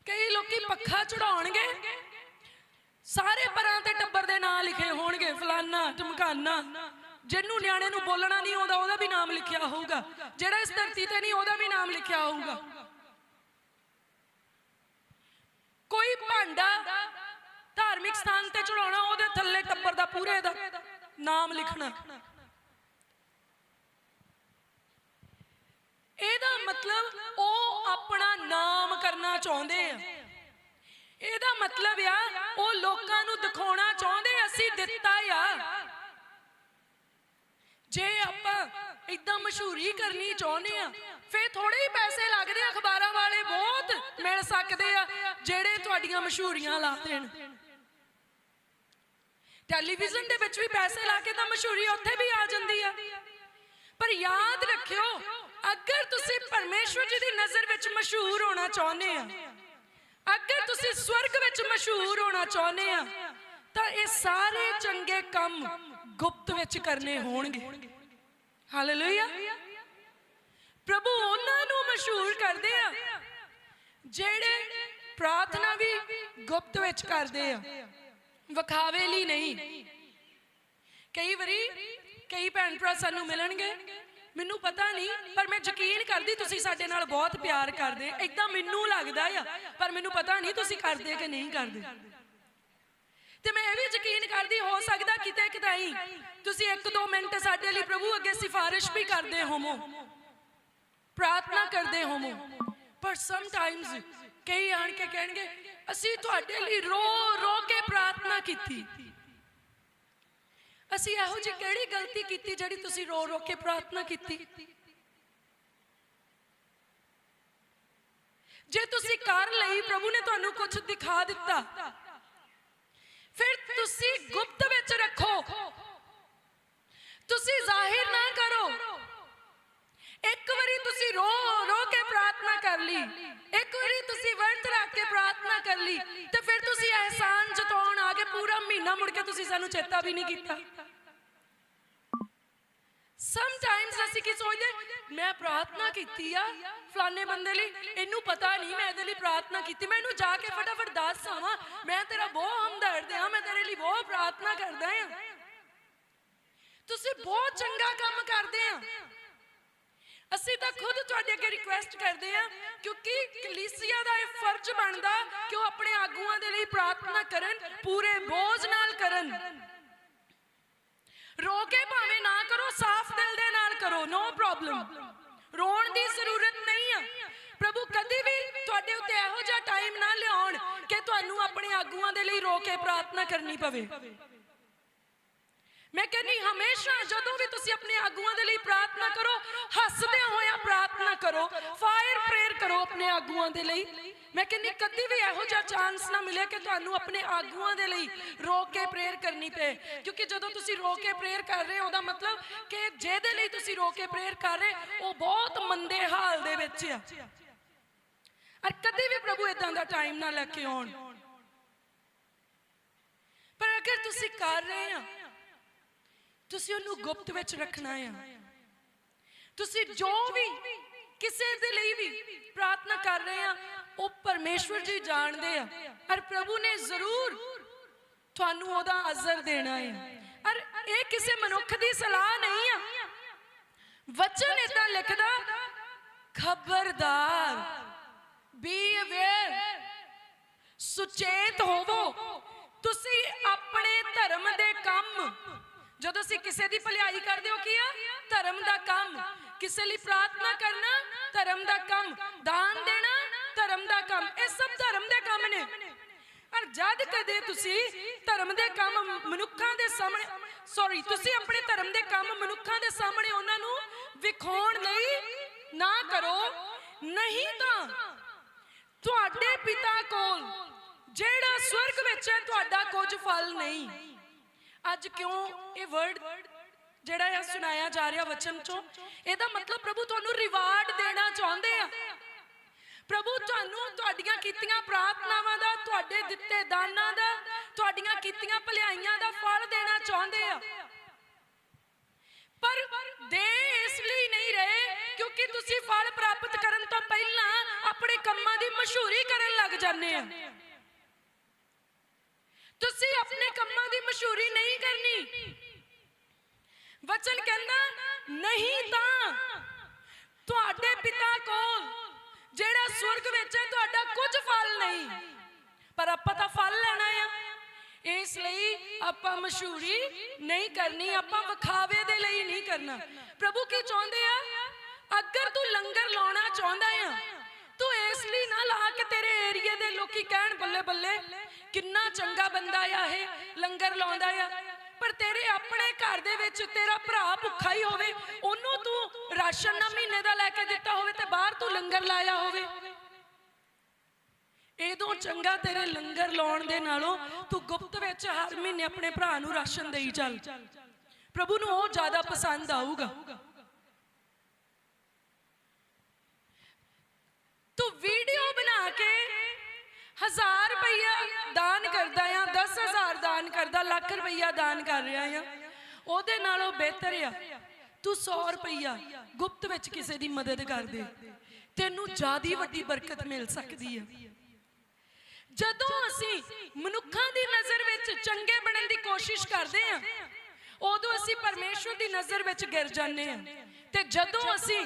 S1: ਕਈ ਲੋਕੀ ਪੱਖਾ ਚੜਾਉਣਗੇ ਸਾਰੇ ਪਰਾਂ ਤੇ ਟੱਬਰ ਦੇ ਨਾਂ ਲਿਖੇ ਹੋਣਗੇ, ਫਲਾਨਾ ਟਮਕਾਨਾ ਜਿਹਨੂੰ ਨਿਆਣੇ ਨੂੰ ਬੋਲਣਾ ਨਹੀਂ ਆਉਂਦਾ, ਉਹਦਾ ਵੀ ਨਾਮ ਲਿਖਿਆ ਹੋਊਗਾ। ਜਿਹੜਾ ਇਸ ਧਰਤੀ ਤੇ ਨਹੀਂ, ਉਹਦਾ ਵੀ ਨਾਮ ਲਿਖਿਆ ਹੋਊਗਾ। ਕੋਈ ਭਾਂਡਾ ਧਾਰਮਿਕ ਸਥਾਨ ਤੇ ਚੜਾਉਣਾ ਉਹਦੇ ਥੱਲੇ ਟੱਬਰ ਦਾ ਪੂਰੇ ਦਾ ਨਾਮ ਲਿਖਣਾ। ਇਹਦਾ ਮਤਲਬ ਉਹ ਆਪਣਾ ਨਾਮ ਕਰਨਾ ਚਾਹੁੰਦੇ ਆ। ਇਹਦਾ ਮਤਲਬ ਆ, ਉਹ ਲੋਕਾਂ ਨੂੰ ਦਿਖਾਉਣਾ ਚਾਹੁੰਦੇ, ਅਸੀਂ ਦਿੱਤਾ ਆ। ਜੇ ਆਪਾਂ ਇਦਾਂ ਮਸ਼ਹੂਰੀ ਕਰਨੀ ਚਾਹੁੰਦੇ ਆ ਫੇ ਥੋੜੇ ਹੀ ਪੈਸੇ ਲੱਗਦੇ ਆ, ਅਖਬਾਰਾਂ ਵਾਲੇ ਬਹੁਤ ਮਿਲ ਸਕਦੇ ਆ, ਜਿਹੜੇ ਤੁਹਾਡੀਆਂ ਮਸ਼ਹੂਰੀਆਂ ਲਾ ਦੇਣ। ਟੈਲੀਵਿਜ਼ਨ ਦੇ ਵਿੱਚ ਵੀ ਪੈਸੇ ਲਾ ਕੇ ਤਾਂ ਮਸ਼ਹੂਰੀ ਉੱਥੇ ਵੀ ਆ ਜਾਂਦੀ ਆ। ਪਰ ਯਾਦ ਰੱਖਿਓ, ਅਗਰ ਤੁਸੀਂ ਪਰਮੇਸ਼ਵਰ ਜੀ ਦੀ ਨਜ਼ਰ ਵਿੱਚ ਮਸ਼ਹੂਰ ਹੋਣਾ ਚਾਹੁੰਦੇ ਆ ਅਗਰ ਤੁਸੀਂ ਸਵਰਗ ਵਿੱਚ ਮਸ਼ਹੂਰ ਹੋਣਾ ਚਾਹੁੰਦੇ ਆ, ਤਾਂ ਇਹ ਸਾਰੇ ਚੰਗੇ ਕੰਮ ਗੁਪਤ ਵਿੱਚ ਕਰਨੇ ਹੋਣਗੇ। ਹਾਲੇਲੂਇਆ ਪ੍ਰਭੂ ਉਹਨਾਂ ਨੂੰ ਮਸ਼ਹੂਰ ਕਰਦੇ ਆ, ਜਿਹੜੇ ਪ੍ਰਾਰਥਨਾ ਵੀ ਗੁਪਤ ਵਿੱਚ ਕਰਦੇ ਆ। ਵਿਖਾਵੇ ਲਈ ਨਹੀਂ। ਕਈ ਵਾਰੀ ਕਈ ਭੈਣ ਭਰਾ ਸਾਨੂੰ ਮਿਲਣਗੇ ਮੈਨੂੰ ਪਤਾ ਨਹੀਂ, ਪਰ ਮੈਂ ਯਕੀਨ ਕਰਦੀ ਤੁਸੀਂ ਸਾਡੇ ਨਾਲ ਬਹੁਤ ਪਿਆਰ ਕਰਦੇ। ਇਦਾਂ ਮੈਨੂੰ ਲੱਗਦਾ ਆ, ਪਰ ਮੈਨੂੰ ਪਤਾ ਨਹੀਂ ਤੁਸੀਂ ਕਰਦੇ ਕਿ ਨਹੀਂ ਕਰਦੇ। ਤੇ ਮੈਂ ਇਹ ਵੀ ਯਕੀਨ ਕਰਦੀ, ਹੋ ਸਕਦਾ ਕਿਤੇ ਕਿਤਾਈ ਤੁਸੀਂ 1-2 ਮਿੰਟ ਸਾਡੇ ਲਈ ਪ੍ਰਭੂ ਅੱਗੇ ਸਿਫਾਰਿਸ਼ ਵੀ ਕਰਦੇ ਹੋਵੋ। ਪ੍ਰਾਰਥਨਾ ਕਰਦੇ ਹੋਵੋ। ਪਰ ਸਮ ਟਾਈਮਸ ਕਈ ਆਣ ਕੇ ਕਹਿਣਗੇ, ਅਸੀਂ ਤੁਹਾਡੇ ਲਈ ਰੋ ਰੋ ਕੇ ਪ੍ਰਾਰਥਨਾ ਕੀਤੀ। ਅਸੀਂ ਇਹੋ ਜਿਹੀ ਕਿਹੜੀ ਗਲਤੀ ਕੀਤੀ ਜਿਹੜੀ ਤੁਸੀਂ ਰੋ ਰੋ ਕੇ ਪ੍ਰਾਰਥਨਾ ਕੀਤੀ? ਜੇ ਤੁਸੀਂ ਕਰ ਲਈ, ਪ੍ਰਭੂ ਨੇ ਤੁਹਾਨੂੰ ਕੁਝ ਦਿਖਾ ਦਿੱਤਾ। ਫਿਰ ਤੁਸੀਂ ਗੁਪਤ ਵਿੱਚ ਰੱਖੋ। ਤੁਸੀਂ ਜ਼ਾਹਿਰ ਨਾ ਕਰੋ। ਇੱਕ ਵਾਰੀ ਤੁਸੀਂ ਰੋ ਰੋ ਕੇ ਪ੍ਰਾਰਥਨਾ ਕਰ ਲਈ। ਇੱਕ ਵਾਰੀ ਤੁਸੀਂ ਵਰਤ ਰੱਖ ਕੇ ਪ੍ਰਾਰਥਨਾ ਕਰ ਲਈ, ਤੇ ਫਿਰ ਤੁਸੀਂ ਅਹਿਸਾਨ ਜਤਾਉਣ ਆ ਕੇ ਪੂਰਾ ਮਹੀਨਾ ਮੁੜ ਕੇ ਤੁਸੀਂ ਸਾਨੂੰ ਚੇਤਾ ਵੀ ਨਹੀਂ ਕੀਤਾ। ਸਮ ਅਸੀਂ ਕੀ ਸੋਚਦੇ ਮੈਂ ਪ੍ਰਾਰਥਨਾ ਕੀਤੀ ਆ ਫਲਾਣੇ ਬੰਦੇ ਲਈ, ਇਹਨੂੰ ਪਤਾ ਨਹੀਂ ਮੈਂ ਇਹਦੇ ਲਈ ਪ੍ਰਾਰਥਨਾ ਕੀਤੀ। ਮੈਂ ਇਹਨੂੰ ਜਾ ਕੇ ਫਟਾਫਟ ਦੱਸ ਆਵਾਂ, ਮੈਂ ਤੇਰਾ ਬਹੁਤ ਹਮਦਰਦ ਆ ਮੈਂ ਤੇਰੇ ਲਈ ਬਹੁਤ ਪ੍ਰਾਰਥਨਾ ਕਰਦਾ ਆ ਤੁਸੀਂ ਬਹੁਤ ਚੰਗਾ ਕੰਮ ਕਰਦੇ ਆ ਅਸੀਂ ਤਾਂ ਖੁਦ ਤੁਹਾਡੇ ਅੱਗੇ ਰਿਕੁਐਸਟ ਕਰਦੇ ਆ ਕਿਉਂਕਿ ਕਲੀਸਿਆ ਦਾ ਇਹ ਫਰਜ਼ ਬਣਦਾ ਕਿ ਉਹ ਆਪਣੇ ਆਗੂਆਂ ਦੇ ਲਈ ਪ੍ਰਾਰਥਨਾ ਕਰਨ, ਪੂਰੇ ਬੋਝ ਨਾਲ ਕਰਨ। ਰੋ ਕੇ ਭਾਵੇਂ ਨਾ ਕਰੋ, ਸਾਫ਼ ਦਿਲ ਦੇ ਨਾਲ ਕਰੋ ਨੋ ਪ੍ਰੋਬਲਮ ਰੋਣ ਦੀ ਜ਼ਰੂਰਤ ਨਹੀਂ ਆ। ਪ੍ਰਭੂ, ਕਦੀ ਵੀ ਤੁਹਾਡੇ ਉੱਤੇ ਇਹੋ ਜਿਹਾ ਟਾਈਮ ਨਾ ਲਿਆਉਣ ਕਿ ਤੁਹਾਨੂੰ ਆਪਣੇ ਆਗੂਆਂ ਦੇ ਲਈ ਰੋ ਕੇ ਪ੍ਰਾਰਥਨਾ ਕਰਨੀ ਪਵੇ। ਮੈਂ ਕਹਿੰਨੀ ਹਮੇਸ਼ਾ ਜਦੋਂ ਵੀ ਤੁਸੀਂ ਆਪਣੇ ਆਗੂਆਂ ਦੇ ਲਈ ਪ੍ਰਾਰਥਨਾ ਕਰੋ, ਹੱਸਦਿਆਂ ਹੋਇਆਂ ਪ੍ਰਾਰਥਨਾ ਕਰੋ ਫਾਇਰ ਪ੍ਰੇਅਰ ਕਰੋ ਆਪਣੇ ਆਗੂਆਂ ਦੇ ਲਈ। ਮੈਂ ਕਹਿੰਨੀ ਕਦੀ ਵੀ ਇਹੋ ਜਿਹਾ ਚਾਂਸ ਨਾ ਮਿਲੇ ਕਿ ਤੁਹਾਨੂੰ ਆਪਣੇ ਆਗੂਆਂ ਦੇ ਲਈ ਰੋ ਕੇ ਪ੍ਰੇਅਰ ਕਰਨੀ ਪਏ। ਕਿਉਂਕਿ ਜਦੋਂ ਤੁਸੀਂ ਰੋ ਕੇ ਪ੍ਰੇਅਰ ਕਰ ਰਹੇ ਹੋ, ਉਹਦਾ ਮਤਲਬ ਕਿ ਜਿਹਦੇ ਲਈ ਤੁਸੀਂ ਰੋ ਕੇ ਪ੍ਰੇਅਰ ਕਰ ਰਹੇ, ਉਹ ਬਹੁਤ ਮੰਦੇ ਹਾਲ ਦੇ ਵਿੱਚ ਆ। ਔਰ ਕਦੀ ਵੀ ਪ੍ਰਭੂ ਇਦਾਂ ਦਾ ਟਾਈਮ ਨਾ ਲੈ ਕੇ ਆਉਣ। ਪਰ ਅਗਰ ਤੁਸੀਂ ਕਰ ਰਹੇ ਆ ਤੁਸੀਂ ਉਹਨੂੰ ਗੁਪਤ ਵਿੱਚ ਰੱਖਣਾ ਆ। ਤੁਸੀਂ ਜੋ ਵੀ ਕਿਸੇ ਦੇ ਲਈ ਵੀ ਪ੍ਰਾਰਥਨਾ ਕਰ ਰਹੇ ਆ ਉਹ ਪਰਮੇਸ਼ਵਰ ਜੀ ਜਾਣਦੇ ਆ। ਔਰ ਪ੍ਰਭੂ ਨੇ ਜ਼ਰੂਰ ਤੁਹਾਨੂੰ ਉਹਦਾ ਅਜ਼ਰ ਦੇਣਾ ਹੈ ਔਰ ਇਹ ਕਿਸੇ ਮਨੁੱਖ ਦੀ ਸਲਾਹ ਨਹੀਂ ਆ। ਵਚਨ ਇਦਾਂ ਲਿਖਦਾ ਖਬਰਦਾਰ ਬੀ ਅਵੇਅਰ ਸੁਚੇਤ ਹੋਵੋ। ਤੁਸੀਂ ਆਪਣੇ ਧਰਮ ਦੇ ਕੰਮ ਜਦੋਂ ਅਸੀਂ ਕਿਸੇ ਦੀ ਭਲਾਈ ਕਰਦੇ ਹੋ, ਕੀ ਆ? ਧਰਮ ਦਾ ਕੰਮ। ਕਿਸੇ ਲਈ ਪ੍ਰਾਰਥਨਾ ਕਰਨਾ, ਧਰਮ ਦਾ ਕੰਮ। ਦਾਨ ਦੇਣਾ, ਧਰਮ ਦਾ ਕੰਮ। ਇਹ ਸਭ ਧਰਮ ਦੇ ਨੇ। ਔਰ ਜਦ ਕਦੇ ਤੁਸੀਂ ਧਰਮ ਦੇ ਕੰਮ ਮਨੁੱਖਾਂ ਦੇ ਸਾਹਮਣੇ ਸੌਰੀ ਤੁਸੀਂ ਆਪਣੇ ਧਰਮ ਦੇ ਕੰਮ ਮਨੁੱਖਾਂ ਦੇ ਸਾਹਮਣੇ ਉਹਨਾਂ ਨੂੰ ਵਿਖਾਉਣ ਲਈ ਨਾ ਕਰੋ, ਨਹੀਂ ਤਾਂ ਤੁਹਾਡੇ ਪਿਤਾ ਕੋਲ ਜਿਹੜਾ ਸਵਰਗ ਵਿੱਚ ਹੈ, ਤੁਹਾਡਾ ਕੁਝ ਫਲ ਨਹੀਂ। ਅੱਜ ਕਿਉਂ ਇਹ ਵਰਡ ਜਿਹੜਾ ਇਹ ਸੁਣਾਇਆ ਜਾ ਰਿਹਾ ਵਚਨ ਚੋਂ? ਇਹਦਾ ਮਤਲਬ ਪ੍ਰਭੂ ਤੁਹਾਨੂੰ ਰਿਵਾਰਡ ਦੇਣਾ ਚਾਹੁੰਦੇ ਆ। ਪ੍ਰਭੂ ਤੁਹਾਨੂੰ ਤੁਹਾਡੀਆਂ ਕੀਤੀਆਂ ਪ੍ਰਾਰਥਨਾਵਾਂ ਦਾ, ਤੁਹਾਡੇ ਦਿੱਤੇ ਦਾਨਾਂ ਦਾ, ਤੁਹਾਡੀਆਂ ਕੀਤੀਆਂ ਭਲਾਈਆਂ ਦਾ ਫਲ ਦੇਣਾ ਚਾਹੁੰਦੇ ਆ। ਪਰ ਦੇ ਇਸ ਲਈ ਨਹੀਂ ਰਹੇ, ਕਿਉਂਕਿ ਤੁਸੀਂ ਫਲ ਪ੍ਰਾਪਤ ਕਰਨ ਤੋਂ ਪਹਿਲਾਂ ਆਪਣੇ ਕੰਮਾਂ ਦੀ ਮਸ਼ਹੂਰੀ ਕਰਨ ਲੱਗ ਜਾਂਦੇ ਆ ਤੁਸੀਂ ਆਪਣੇ ਕੰਮਾਂ ਦੀ ਮਸ਼ਹੂਰੀ ਨਹੀਂ ਕਰਨੀ। ਵਚਨ ਕਹਿੰਦਾ, ਨਹੀਂ ਤਾਂ ਤੁਹਾਡੇ ਪਿਤਾ ਕੋਲ ਜਿਹੜਾ ਸਵਰਗ ਵਿੱਚ ਹੈ, ਤੁਹਾਡਾ ਕੁਝ ਫਲ ਨਹੀਂ। ਪਰ ਆਪਾਂ ਤਾਂ ਫਲ ਲੈਣਾ ਆ। ਇਸ ਲਈ ਆਪਾਂ ਮਸ਼ਹੂਰੀ ਨਹੀਂ ਕਰਨੀ, ਆਪਾਂ ਵਿਖਾਵੇ ਦੇ ਲਈ ਨਹੀਂ ਕਰਨਾ। ਪ੍ਰਭੂ ਕੀ ਚਾਹੁੰਦੇ ਆ? ਅਗਰ ਤੂੰ ਲੰਗਰ ਲਾਉਣਾ ਚਾਹੁੰਦਾ ਆ ਤੂੰ ਨਾ ਲਾ ਕੇ ਤੇਰੇ ਏਰੀਏ ਦੇ ਲੋਕੀ ਕਹਿਣ ਬੱਲੇ ਬੱਲੇ, ਕਿੰਨਾ ਚੰਗਾ ਬੰਦਾ ਆ ਇਹ, ਲੰਗਰ ਲਾਉਂਦਾ ਆ। ਪਰ ਤੇਰੇ ਆਪਣੇ ਘਰ ਦੇ ਵਿੱਚ ਤੇਰਾ ਭਰਾ ਭੁੱਖਾ ਹੀ ਹੋਵੇ, ਉਹਨੂੰ ਤੂੰ ਰਾਸ਼ਨ ਨਾ ਮਹੀਨੇ ਦਾ ਲੈ ਕੇ ਦਿੱਤਾ ਹੋਵੇ ਤੇ ਬਾਹਰ ਤੂੰ ਲੰਗਰ ਲਾਇਆ ਹੋਵੇ। ਇਹਦੋਂ ਚੰਗਾ ਤੇਰੇ ਲੰਗਰ ਲਾਉਣ ਦੇ ਨਾਲੋਂ ਤੂੰ ਗੁਪਤ ਵਿੱਚ ਹਰ ਮਹੀਨੇ ਆਪਣੇ ਭਰਾ ਨੂੰ ਰਾਸ਼ਨ ਦੇਈ ਚੱਲ। ਪ੍ਰਭੂ ਨੂੰ ਉਹ ਜ਼ਿਆਦਾ ਪਸੰਦ ਆਊਗਾ। ਤੂੰ ਵੀਡੀਓ ਬਣਾ ਕੇ ਹਜ਼ਾਰ ਰੁਪਈਆ ਦਾਨ ਕਰਦਾ ਆ 10000 ਦਾਨ ਕਰਦਾ, ਲੱਖ ਰੁਪਈਆ ਦਾਨ ਕਰ ਰਿਹਾ ਆ। ਉਹਦੇ ਨਾਲੋਂ ਬਿਹਤਰ ਆ। ਤੂੰ 100 ਰੁਪਈਆ ਗੁਪਤ ਵਿੱਚ ਕਿਸੇ ਦੀ ਮਦਦ ਕਰ ਦੇ। ਤੈਨੂੰ ਜਿਆਦੀ ਵੱਡੀ ਬਰਕਤ ਮਿਲ ਸਕਦੀ ਆ। ਜਦੋਂ ਅਸੀਂ ਮਨੁੱਖਾਂ ਦੀ ਨਜ਼ਰ ਵਿੱਚ ਚੰਗੇ ਬਣਨ ਦੀ ਕੋਸ਼ਿਸ਼ ਕਰਦੇ ਹਾਂ ਉਦੋਂ ਅਸੀਂ ਪਰਮੇਸ਼ਵਰ ਦੀ ਨਜ਼ਰ ਵਿੱਚ ਗਿਰ ਜਾਂਦੇ ਹਾਂ ਤੇ ਜਦੋਂ ਅਸੀਂ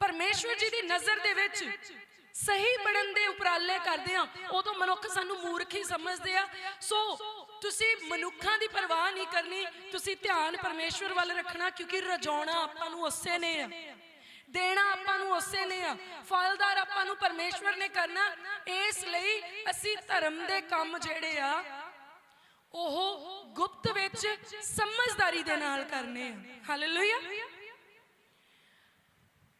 S1: ਪਰਮੇਸ਼ਵਰ ਜੀ ਦੀ ਨਜ਼ਰ ਦੇ ਵਿੱਚ ਸਹੀ ਬਣਨ ਦੇ ਉਪਰਾਲੇ ਕਰਦੇ ਹਾਂ, ਉਦੋਂ ਮਨੁੱਖ ਸਾਨੂੰ ਮੂਰਖ ਹੀ ਸਮਝਦੇ ਆ। ਸੋ, ਤੁਸੀਂ ਮਨੁੱਖਾਂ ਦੀ ਪਰਵਾਹ ਨਹੀਂ ਕਰਨੀ, ਤੁਸੀਂ ਧਿਆਨ ਪਰਮੇਸ਼ਵਰ ਵੱਲ ਰੱਖਣਾ, ਕਿਉਂਕਿ ਰਜਾਉਣਾ ਆਪਾਂ ਨੂੰ ਉਸੇ ਨੇ ਆ। ਦੇਣਾ ਆਪਾਂ ਨੂੰ ਉਸੇ ਨੇ ਆ। ਫਲਦਾਰ ਆਪਾਂ ਨੂੰ ਪਰਮੇਸ਼ਵਰ ਨੇ ਕਰਨਾ। ਇਸ ਲਈ ਅਸੀਂ ਧਰਮ ਦੇ ਕੰਮ ਜਿਹੜੇ ਆ, ਉਹ ਗੁਪਤ ਵਿੱਚ ਸਮਝਦਾਰੀ ਦੇ ਨਾਲ ਕਰਨੇ ਆ। ਹਾਲੇਲੂਇਆ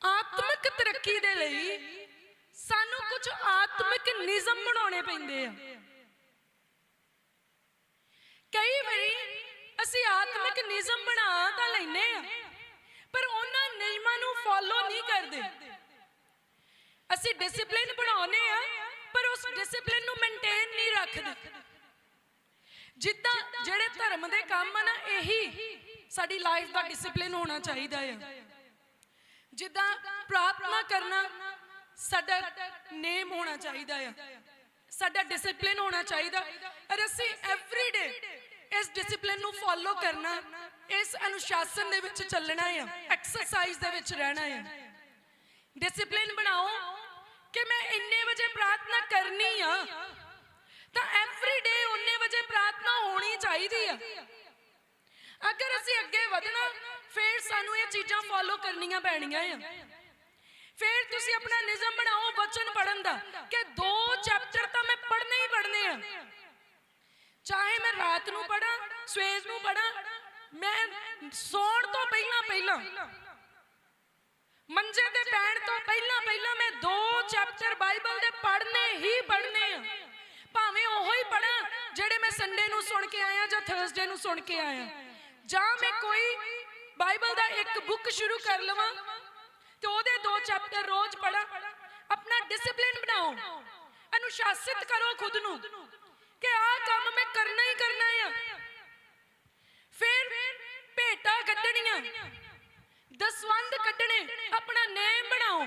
S1: ਆਤਮਿਕ ਤਰੱਕੀ ਦੇ ਲਈ ਸਾਨੂੰ ਕੁਝ ਆਤਮਿਕ ਨਿਯਮ ਬਣਾਉਣੇ ਪੈਂਦੇ ਆ। ਕਈ ਵਾਰੀ ਅਸੀਂ ਆਤਮਿਕ ਨਿਯਮ ਬਣਾ ਤਾਂ ਲੈਨੇ ਆ, ਪਰ ਉਹਨਾਂ ਨਿਯਮਾਂ ਨੂੰ ਫੋਲੋ ਨਹੀਂ ਕਰਦੇ। ਅਸੀਂ ਡਿਸਪਲਿਨ ਬਣਾਉਨੇ ਆ, ਪਰ ਉਸ ਡਿਸਪਲਿਨ ਨੂੰ ਮੇਨਟੇਨ ਨਹੀਂ ਰੱਖਦੇ। ਜਿੱਦਾਂ ਜਿਹੜੇ ਧਰਮ ਦੇ ਕੰਮ ਆ ਨਾ, ਇਹੀ ਸਾਡੀ ਲਾਈਫ ਦਾ ਡਿਸਪਲਿਨ ਹੋਣਾ ਚਾਹੀਦਾ ਆ। ਜਿੱਦਾਂ ਪ੍ਰਾਰਥਨਾ ਕਰਨਾ ਸਾਡਾ ਨੇਮ ਹੋਣਾ ਚਾਹੀਦਾ ਆ। ਸਾਡਾ ਡਿਸਪਲਿਨ ਹੋਣਾ ਚਾਹੀਦਾ। ਔਰ ਅਸੀਂ ਐਵਰੀਡੇ ਇਸ ਡਿਸਪਲਿਨ ਨੂੰ ਫੋਲੋ ਕਰਨਾ, ਇਸ ਅਨੁਸ਼ਾਸਨ ਦੇ ਵਿੱਚ ਚੱਲਣਾ ਆ ਐਕਸਰਸਾਈਜ਼ ਦੇ ਵਿੱਚ ਰਹਿਣਾ ਆ। ਡਿਸਪਲਿਨ ਬਣਾਓ ਕਿ ਮੈਂ ਇੰਨੇ ਵਜੇ ਪ੍ਰਾਰਥਨਾ ਕਰਨੀ ਆ, ਤਾਂ ਐਵਰੀਡੇ ਉਨੇ ਵਜੇ ਪ੍ਰਾਰਥਨਾ ਹੋਣੀ ਚਾਹੀਦੀ ਆ। ਅਗਰ ਅਸੀਂ ਅੱਗੇ ਵਧਣਾ, ਫਿਰ ਸਾਨੂੰ ਇਹ ਚੀਜ਼ਾਂ ਫੋਲੋ ਕਰਨੀਆਂ ਪੈਣੀਆਂ ਆ। ਫਿਰ ਤੁਸੀਂ ਆਪਣਾ ਨਿਯਮ ਬਣਾਓ ਵਚਨ ਪੜਨ ਦਾ ਕਿ ਦੋ ਚੈਪਟਰ ਤਾਂ ਮੈਂ ਪੜ੍ਹਨੇ ਹੀ ਪੜ੍ਹਨੇ ਆ। ਚਾਹੇ ਮੈਂ ਰਾਤ ਨੂੰ ਪੜਾਂ ਸਵੇਰ ਨੂੰ ਪੜਾਂ ਮੈਂ ਸੌਣ ਤੋਂ ਪਹਿਲਾਂ ਪਹਿਲਾਂ, ਮੰਜੇ ਤੇ ਪੈਣ ਤੋਂ ਪਹਿਲਾਂ ਪਹਿਲਾਂ ਮੈਂ ਦੋ ਚੈਪਟਰ ਬਾਈਬਲ ਦੇ ਪੜ੍ਹਨੇ ਹੀ ਪੜ੍ਹਨੇ ਆ। ਭਾਵੇਂ ਉਹੋ ਹੀ ਪੜਾਂ ਜਿਹੜੇ ਮੈਂ ਸੰਡੇ ਨੂੰ ਸੁਣ ਕੇ ਆਇਆ ਜਾਂ ਥਰਸਡੇ ਨੂੰ ਸੁਣ ਕੇ ਆਇਆ। ਜਾਂ ਮੈਂ ਕੋਈ ਬਾਈਬਲ ਦਾ ਇੱਕ ਬੁੱਕ ਸ਼ੁਰੂ ਕਰ ਲਵਾਂ ਤੇ ਉਹਦੇ ਦੋ ਚੈਪਟਰ ਰੋਜ਼ ਪੜਾਂ ਆਪਣਾ ਡਿਸਪਲਿਨ ਬਣਾਓ। ਅਨੁਸ਼ਾਸਿਤ ਕਰੋ ਖੁਦ ਨੂੰ ਕਿ ਆਹ ਕੰਮ ਮੈਂ ਕਰਨਾ ਹੀ ਕਰਨਾ ਆ। ਫਿਰ ਭੇਟਾ ਕੱਢਣੀਆਂ। ਦਸਵੰਦ ਕੱਢਣੇ। ਆਪਣਾ ਨੇਮ ਬਣਾਓ।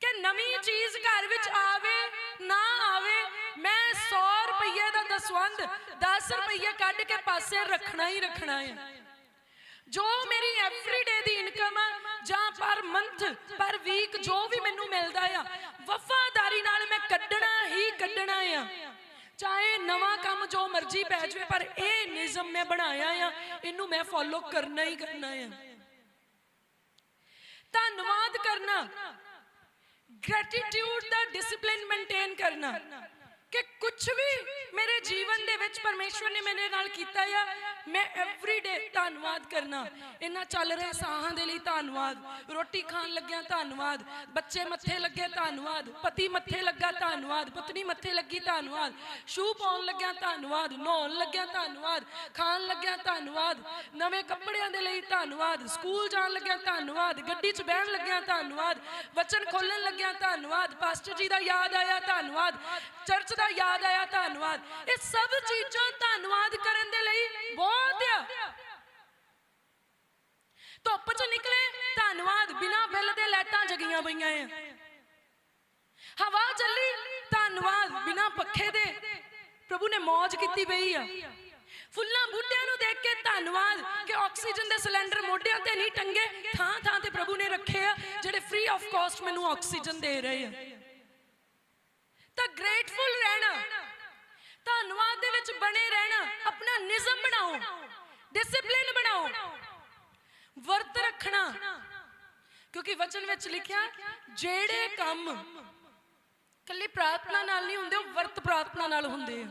S1: ਕਿ ਨਵੀਂ ਚੀਜ਼ ਘਰ ਵਿੱਚ ਆਵੇ, ਨਾ ਆਵੇ। ਮੈਂ 100 ਰੁਪਏ ਦਾ ਦਸਵੰਦ 10 ਰੁਪਏ ਕੱਢ ਕੇ ਪਾਸੇ ਰੱਖਣਾ ਹੀ ਰੱਖਣਾ ਹੈ ਜੋ ਮੇਰੀ ਐਵਰੀਡੇ ਦੀ ਇਨਕਮ ਆ, ਜਾਂ ਪਰ ਮੰਥ ਪਰ ਵੀਕ ਜੋ ਵੀ ਮੈਨੂੰ ਮਿਲਦਾ ਆ, ਵਫਾਦਾਰੀ ਨਾਲ ਮੈਂ ਕੱਢਣਾ ਹੀ ਕੱਢਣਾ ਆ। ਚਾਹੇ ਨਵਾਂ ਕੰਮ ਜੋ ਮਰਜ਼ੀ ਪੈ ਜਾਵੇ, ਪਰ ਇਹ ਨਿਯਮ ਮੈਂ ਬਣਾਇਆ ਆ, ਇਹਨੂੰ ਮੈਂ ਫੋਲੋ ਕਰਨਾ ਹੀ ਕਰਨਾ ਆ। ਧੰਨਵਾਦ ਕਰਨਾ। ਗ੍ਰੈਟੀਟਿਊਡ ਦਾ ਡਿਸਪਲਿਨ ਮੇਨਟੇਨ ਕਰਨਾ। ਕਿ ਕੁਝ ਵੀ ਮੇਰੇ ਜੀਵਨ ਦੇ ਵਿੱਚ ਪਰਮੇਸ਼ਵਰ ਨੇ ਮੇਰੇ ਨਾਲ ਕੀਤਾ ਆ, ਮੈਂ ਐਵਰੀਡੇ ਧੰਨਵਾਦ ਕਰਨਾ। ਇਹਨਾਂ ਚੱਲ ਰਹੇ ਸਾਹਾਂ ਦੇ ਲਈ ਧੰਨਵਾਦ। ਰੋਟੀ ਖਾਣ ਲੱਗਿਆ ਧੰਨਵਾਦ। ਬੱਚੇ ਮੱਥੇ ਲੱਗੇ ਧੰਨਵਾਦ। ਪਤੀ ਮੱਥੇ ਲੱਗਾ ਧੰਨਵਾਦ। ਪਤਨੀ ਮੱਥੇ ਲੱਗੀ ਧੰਨਵਾਦ। ਸ਼ੂ ਪਾਉਣ ਲੱਗਿਆ ਧੰਨਵਾਦ। ਨਹਾਉਣ ਲੱਗਿਆ ਧੰਨਵਾਦ। ਖਾਣ ਲੱਗਿਆ ਧੰਨਵਾਦ। ਨਵੇਂ ਕੱਪੜਿਆਂ ਦੇ ਲਈ ਧੰਨਵਾਦ। ਸਕੂਲ ਜਾਣ ਲੱਗਿਆ ਧੰਨਵਾਦ। ਗੱਡੀ 'ਚ ਬਹਿਣ ਲੱਗਿਆ ਧੰਨਵਾਦ। ਵਚਨ ਖੋਲਣ ਲੱਗਿਆ ਧੰਨਵਾਦ। ਪਾਸਟਰ ਜੀ ਦਾ ਯਾਦ ਆਇਆ ਧੰਨਵਾਦ। ਚਰਚ ਦਾ ਯਾਦ ਆਇਆ ਧੰਨਵਾਦ। ਇਹ ਸਭ ਚੀਜ਼ਾਂ ਧੰਨਵਾਦ ਕਰਨ ਦੇ ਲਈ ਬਹੁਤ ਆ। ਧੁੱਪ 'ਚ ਨਿਕਲੇ, ਧੰਨਵਾਦ, ਬਿਨਾ ਬਿੱਲ ਦੇ ਲਾਈਟਾਂ ਜਗੀਆਂ ਪਈਆਂ ਆ। ਹਵਾ ਚੱਲੀ, ਧੰਨਵਾਦ, ਬਿਨਾ ਪੱਖੇ ਦੇ। ਪ੍ਰਭੂ ਨੇ ਮौज ਕੀਤੀ ਪਈ ਆ। ਫੁੱਲਾਂ ਬੂਟਿਆਂ ਨੂੰ ਦੇਖ ਕੇ ਧੰਨਵਾਦ ਕਿ ਆਕਸੀਜਨ ਦੇ ਸਿਲੰਡਰ ਮੋਢਿਆਂ ਤੇ ਨਹੀਂ ਟੰਗੇ ਥਾਂ ਥਾਂ ਤੇ ਪ੍ਰਭੂ ਨੇ ਰੱਖੇ ਆ, ਜਿਹੜੇ ਫ੍ਰੀ ਆਫ ਕਾਸਟ ਮੈਨੂੰ ਆਕਸੀਜਨ ਦੇ ਰਹੇ ਆ। ਤਾਂ ਗ੍ਰੇਟਫੁਲ ਰਹਿਣਾ। ਧੰਨਵਾਦ ਦੇ ਵਿੱਚ ਬਣੇ ਰਹਿਣਾ, ਆਪਣਾ ਨਿਜ਼ਮ ਬਣਾਓ ਡਿਸਪਲਿਨ ਬਣਾਓ, ਵਰਤ ਰੱਖਣਾ। ਕਿਉਂਕਿ ਵਚਨ ਵਿੱਚ ਲਿਖਿਆ, ਜਿਹੜੇ ਕੰਮ ਕੱਲੀ ਪ੍ਰਾਰਥਨਾ ਨਾਲ ਨਹੀਂ ਹੁੰਦੇ, ਉਹ ਵਰਤ ਪ੍ਰਾਰਥਨਾ ਨਾਲ ਹੁੰਦੇ ਆ।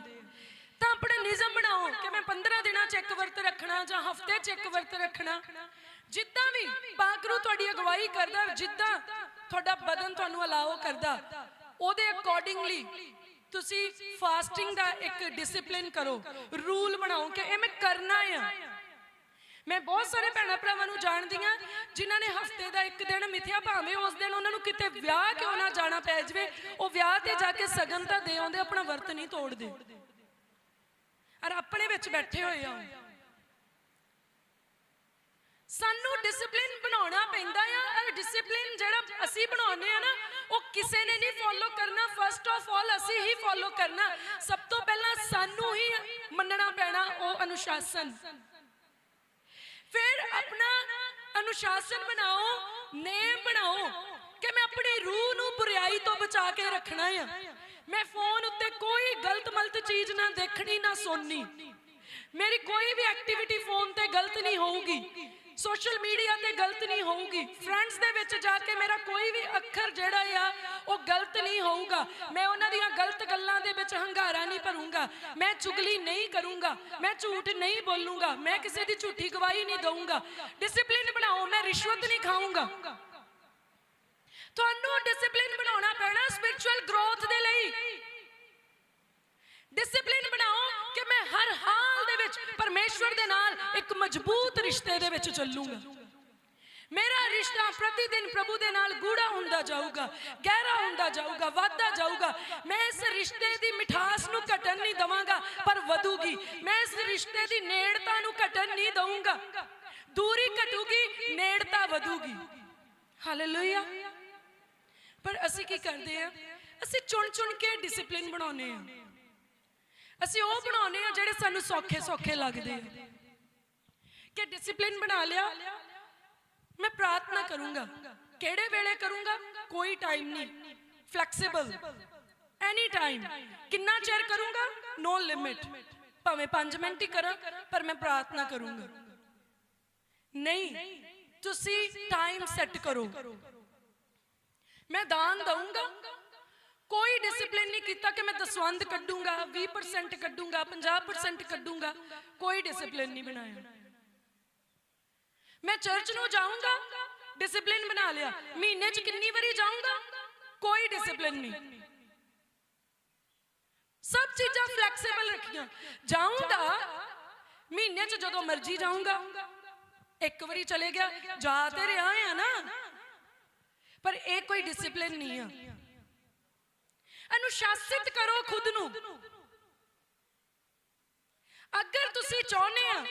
S1: ਤਾਂ ਆਪਣਾ ਨਿਯਮ ਬਣਾਓ ਕਿ ਮੈਂ 15 ਦਿਨਾਂ ਚ ਇੱਕ ਵਰਤ ਰੱਖਣਾ ਜਾਂ ਹਫ਼ਤੇ ਚ ਇੱਕ ਵਰਤ ਰੱਖਣਾ। ਜਿੱਦਾਂ ਵੀ ਪਾਕਰੂ ਤੁਹਾਡੀ ਅਗਵਾਈ ਕਰਦਾ, ਜਿੱਦਾਂ ਤੁਹਾਡਾ ਬਦਨ ਤੁਹਾਨੂੰ ਅਲਾਓ ਕਰਦਾ ਉਹਦੇ ਅਕੋਰਡਿੰਗਲੀ ਤੁਸੀਂ ਫਾਸਟਿੰਗ ਦਾ ਇੱਕ ਡਿਸਪਲਿਨ ਕਰੋ ਰੂਲ ਬਣਾਓ ਕਿ ਇਹ ਮੈਂ ਕਰਨਾ ਆ। ਮੈਂ ਬਹੁਤ ਸਾਰੇ ਭੈਣਾਂ ਭਰਾਵਾਂ ਨੂੰ ਜਾਣਦੀ ਆ ਜਿਨ੍ਹਾਂ ਨੇ ਹਫ਼ਤੇ ਦਾ ਇੱਕ ਦਿਨ ਮਿਥਿਆ ਭਾਵੇਂ ਉਸ ਦਿਨ ਉਹਨਾਂ ਨੂੰ ਕਿਤੇ ਵਿਆਹ ਕਿਉਂ ਨਾ ਜਾਣਾ ਪੈ ਜਵੇ, ਉਹ ਵਿਆਹ ਤੇ ਜਾ ਕੇ ਸਗਨ ਤਾਂ ਦੇ ਆਉਂਦੇ, ਆਪਣਾ ਵਰਤ ਨਹੀਂ ਤੋੜਦੇ। ਔਰ ਆਪਣੇ ਵਿੱਚ ਬੈਠੇ ਹੋਏ ਆ। ਸਾਨੂੰ ਡਿਸਪਲਿਨ ਬਣਾਉਣਾ ਪੈਂਦਾ ਆ। ਔਰ ਡਿਸਪਲਿਨ ਜਿਹੜਾ ਅਸੀਂ ਬਣਾਉਂਦੇ ਆ ਨਾ, ਉਹ ਕਿਸੇ ਨੇ ਨਹੀਂ ਫੋਲੋ ਕਰਨਾ। ਫਸਟ ਆਫ ਆਲ ਅਸੀਂ ਹੀ ਫੋਲੋ ਕਰਨਾ। ਸਭ ਤੋਂ ਪਹਿਲਾਂ ਸਾਨੂੰ ਹੀ ਮੰਨਣਾ ਪੈਣਾ ਉਹ ਅਨੁਸ਼ਾਸਨ। ਫਿਰ ਆਪਣਾ ਅਨੁਸ਼ਾਸਨ ਬਣਾਓ, ਨੇਮ ਬਣਾਓ ਕਿ ਮੈਂ ਆਪਣੀ ਰੂਹ ਨੂੰ ਬੁਰਾਈ ਤੋਂ ਬਚਾ ਕੇ ਰੱਖਣਾ ਆ। ਮੈਂ ਫੋਨ ਉੱਤੇ ਕੋਈ ਗਲਤ ਮਲਤ ਚੀਜ਼ ਨਾ ਦੇਖਣੀ, ਨਾ ਸੁਣਨੀ ਮੇਰੀ ਕੋਈ ਵੀ ਐਕਟੀਵਿਟੀ ਫੋਨ ਤੇ ਗਲਤ ਨਹੀਂ ਹੋਊਗੀ। ਸੋਸ਼ਲ ਮੀਡੀਆ ਤੇ ਗਲਤ ਨਹੀਂ ਹੋਊਗੀ। ਫਰੈਂਡਸ ਦੇ ਵਿੱਚ ਜਾ ਕੇ ਮੇਰਾ ਕੋਈ ਵੀ ਅੱਖਰ ਜਿਹੜਾ ਆ, ਉਹ ਗਲਤ ਨਹੀਂ ਹੋਊਗਾ। ਮੈਂ ਉਹਨਾਂ ਦੀਆਂ ਗਲਤ ਗੱਲਾਂ ਦੇ ਵਿੱਚ ਹੰਗਾਰਾ ਨਹੀਂ ਭਰੂੰਗਾ। ਮੈਂ ਚੁਗਲੀ ਨਹੀਂ ਕਰੂੰਗਾ। ਮੈਂ ਝੂਠ ਨਹੀਂ ਬੋਲੂੰਗਾ। ਮੈਂ ਕਿਸੇ ਦੀ ਝੂਠੀ ਗਵਾਹੀ ਨਹੀਂ ਦਊਂਗਾ। ਡਿਸਪਲਿਨ ਬਣਾਓ, ਮੈਂ ਰਿਸ਼ਵਤ ਨਹੀਂ ਖਾਊਂਗਾ। ਤੁਹਾਨੂੰ ਡਿਸਪਲਿਨ ਬਣਾਉਣਾ ਪੈਣਾ ਸਪਿਰਚੁਅਲ ਗਰੋਥ ਦੇ ਲਈ। ਡਿਸਪਲਿਨ ਬਣਾਓ ਕਿ ਮੈਂ ਹਰ ਹਾਲ ਦੇ ਵਿੱਚ ਪਰਮੇਸ਼ਵਰ ਦੇ ਨਾਲ ਇੱਕ ਮਜ਼ਬੂਤ ਰਿਸ਼ਤੇ ਦੇ ਵਿੱਚ ਚੱਲੂੰਗਾ। ਮੇਰਾ ਰਿਸ਼ਤਾ ਪ੍ਰਤੀ ਦਿਨ ਪ੍ਰਭੂ ਦੇ ਨਾਲ ਗੂੜਾ ਹੁੰਦਾ ਜਾਊਗਾ, ਗਹਿਰਾ ਹੁੰਦਾ ਜਾਊਗਾ ਵੱਧਦਾ ਜਾਊਗਾ। ਮੈਂ ਇਸ ਰਿਸ਼ਤੇ ਦੀ ਮਿਠਾਸ ਨੂੰ ਘਟਣ ਨਹੀਂ ਦਵਾਂਗਾ, ਪਰ ਵਧੂਗੀ। ਮੈਂ ਇਸ ਰਿਸ਼ਤੇ ਦੀ ਨੇੜਤਾ ਨੂੰ ਘਟਣ ਨਹੀਂ ਦਊਂਗਾ। ਦੂਰੀ ਘਟੂਗੀ, ਨੇੜਤਾ ਵਧੂਗੀ। ਹਾਲੇਲੂਇਆ ਪਰ ਅਸੀਂ ਕੀ ਕਰਦੇ ਆ ਅਸੀਂ ਚੁਣ ਚੁਣ ਕੇ ਡਿਸਪਲਿਨ ਬਣਾਉਨੇ ਆ ਅਸੀਂ ਉਹ ਬਣਾਉਨੇ ਆ ਜਿਹੜੇ ਸਾਨੂੰ ਸੌਖੇ ਸੌਖੇ ਲੱਗਦੇ ਆ। ਕਿ ਡਿਸਪਲਿਨ ਬਣਾ ਲਿਆ। ਮੈਂ ਪ੍ਰਾਰਥਨਾ ਕਰੂੰਗਾ, ਕਿਹੜੇ ਵੇਲੇ ਕਰੂੰਗਾ? ਕੋਈ ਟਾਈਮ ਨਹੀਂ। ਫਲੈਕਸੀਬਲ ਐਨੀ ਟਾਈਮ ਕਿੰਨਾ ਚਿਰ ਕਰੂੰਗਾ? ਨੋ ਲਿਮਿਟ ਭਾਵੇਂ 5 ਮਿੰਟ ਹੀ ਕਰਾਂ, ਪਰ ਮੈਂ ਪ੍ਰਾਰਥਨਾ ਕਰੂੰਗਾ। ਨਹੀਂ, ਤੁਸੀਂ ਟਾਈਮ ਸੈੱਟ ਕਰੋ। ਮੈਂ ਦਾਨ ਦਊਂਗਾ। ਕੋਈ ਡਿਸਪਲਿਨ ਨਹੀਂ ਕੀਤਾ ਕਿ ਮੈਂ ਦਸਵੰਦ ਕੱਢੂੰਗਾ 20% ਕੱਢੂੰਗਾ 50% ਕੱਢੂੰਗਾ। ਕੋਈ ਡਿਸਪਲਿਨ ਨਹੀਂ ਬਣਾਇਆ। ਮੈਂ ਚਰਚ ਨੂੰ ਜਾਊਂਗਾ ਡਿਸਪਲਿਨ ਬਣਾ ਲਿਆ। ਮਹੀਨੇ 'ਚ ਕਿੰਨੀ ਵਾਰੀ ਜਾਊਂਗਾ? ਕੋਈ ਡਿਸਪਲਿਨ ਨਹੀਂ। ਸਭ ਚੀਜ਼ਾਂ ਫਲੈਕਸੀਬਲ ਰੱਖੀਆਂ। ਜਾਊਂਗਾ, ਮਹੀਨੇ 'ਚ ਜਦੋਂ ਮਰਜ਼ੀ ਜਾਊਂਗਾ। ਇੱਕ ਵਾਰੀ ਚਲੇ ਗਿਆ, ਜਾ ਤੇ ਰਿਹਾ ਆ ਨਾ। ਪਰ ਇਹ ਕੋਈ ਡਿਸਪਲਿਨ ਨਹੀਂ ਆ। ਅਨੁਸ਼ਾਸਿਤ ਕਰੋ ਖੁਦ ਨੂੰ। ਅਗਰ ਤੁਸੀਂ ਚਾਹੁੰਦੇ ਆ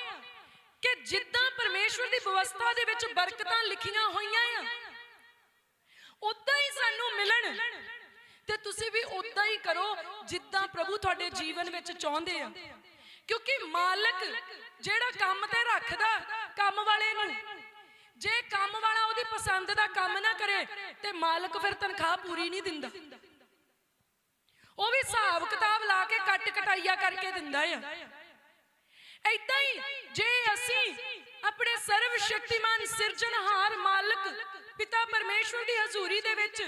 S1: ਕਿ ਜਿੱਦਾਂ ਪਰਮੇਸ਼ਵਰ ਦੀ ਵਿਵਸਥਾ ਦੇ ਵਿੱਚ ਬਰਕਤਾਂ ਲਿਖੀਆਂ ਹੋਈਆਂ ਆ, ਉਦਾਂ ਹੀ ਸਾਨੂੰ ਮਿਲਣ ਤੇ ਤੁਸੀਂ ਵੀ ਉਦਾਂ ਹੀ ਕਰੋ ਜਿੱਦਾਂ ਪ੍ਰਭੂ ਤੁਹਾਡੇ ਜੀਵਨ ਵਿੱਚ ਚਾਹੁੰਦੇ ਆ। ਕਿਉਂਕਿ ਮਾਲਕ ਜਿਹੜਾ ਕੰਮ ਤੇ ਰੱਖਦਾ ਕੰਮ ਵਾਲੇ ਨੂੰ, ਜੇ ਕੰਮ ਵਾਲਾ ਉਹਦੀ ਪਸੰਦ ਦਾ ਕੰਮ ਨਾ ਕਰੇ ਤੇ ਮਾਲਕ ਫਿਰ ਤਨਖਾਹ ਪੂਰੀ ਨਹੀਂ ਦਿੰਦਾ। ਉਹ ਵੀ ਹਿਸਾਬ ਕਿਤਾਬ ਲਾ ਕੇ ਕੱਟ ਕਟਾਈਆ ਕਰਕੇ ਦਿੰਦਾ ਆ। ਐਦਾਂ ਹੀ ਜੇ ਅਸੀਂ ਆਪਣੇ ਸਰਵ ਸ਼ਕਤੀਮਾਨ ਸਿਰਜਣਹਾਰ ਮਾਲਕ ਪਿਤਾ ਪਰਮੇਸ਼ਵਰ ਦੀ ਹਜ਼ੂਰੀ ਦੇ ਵਿੱਚ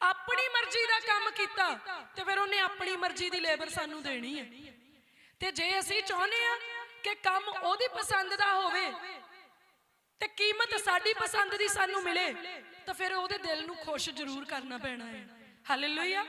S1: ਆਪਣੀ ਮਰਜ਼ੀ ਦਾ ਕੰਮ ਕੀਤਾ, ਤੇ ਫਿਰ ਉਹਨੇ ਆਪਣੀ ਮਰਜ਼ੀ ਦੀ ਲੇਬਰ ਸਾਨੂੰ ਦੇਣੀ ਹੈ ਤੇ ਜੇ ਅਸੀਂ ਚਾਹੁੰਦੇ ਆ ਕਿ ਕੰਮ ਉਹਦੀ ਪਸੰਦ ਦਾ ਹੋਵੇ, ਤੇ ਕੀਮਤ ਸਾਡੀ ਪਸੰਦ ਦੀ ਸਾਨੂੰ ਮਿਲੇ, ਤਾਂ ਫਿਰ ਉਹਦੇ ਦਿਲ ਨੂੰ ਖੁਸ਼ ਜ਼ਰੂਰ ਕਰਨਾ ਪੈਣਾ ਹੈ ਹਾਲੇਲੂਇਆ